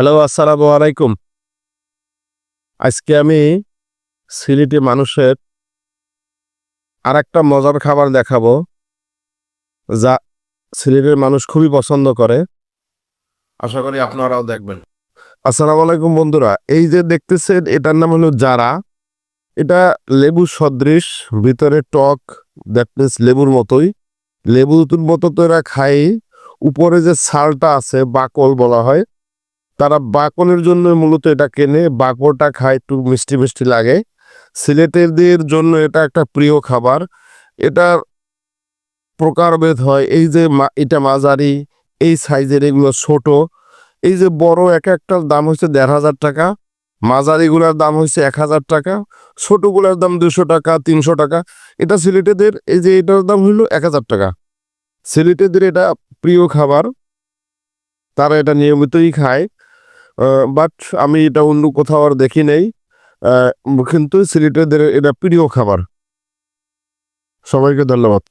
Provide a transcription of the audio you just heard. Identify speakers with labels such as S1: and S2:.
S1: Hello আসসালামু আলাইকুম। আজকে আমি সিলেটি মানুষের আর একটা মজার খাবার দেখাবো যা সিলেটের মানুষ খুবই পছন্দ করে। আশা করি আপনারাও দেখবেন। আসসালামু আলাইকুম বন্ধুরা এই যে দেখতেছেন এটার নাম হলো জারা। এটা লেবু সদৃশ ভিতরে টক দ্যাট মিনস লেবুর মতোই। লেবুর মতো তো এরা খায় উপরে যে ছালটা আছে বাকল বলা হয় তারা বাকলের জন্য মূলত এটা কেনে। বাকলটা খায় একটু মিষ্টি মিষ্টি লাগে। সিলেটেরদের জন্য এটা একটা প্রিয় খাবার। এটা প্রকারভেদ হয়। এই যে এটা মাঝারি, এই সাইজের এগুলো ছোট। এই যে বড় এক একটার দাম হচ্ছে দেড় হাজার টাকা। মাঝারিগুলার দাম হচ্ছে এক হাজার টাকা। ছোটগুলার দাম দুশো টাকা, তিনশো টাকা। এটা সিলেটেদের, এই যে এটার দাম হইল এক হাজার টাকা। সিলেটেদের এটা প্রিয় খাবার। তারা এটা নিয়মিতই খায়। বাট আমি এটা অন্য কোথাও আর দেখি নেই। কিন্তু সিলেটেদের এটা প্রিয় খাবার। সবাইকে ধন্যবাদ।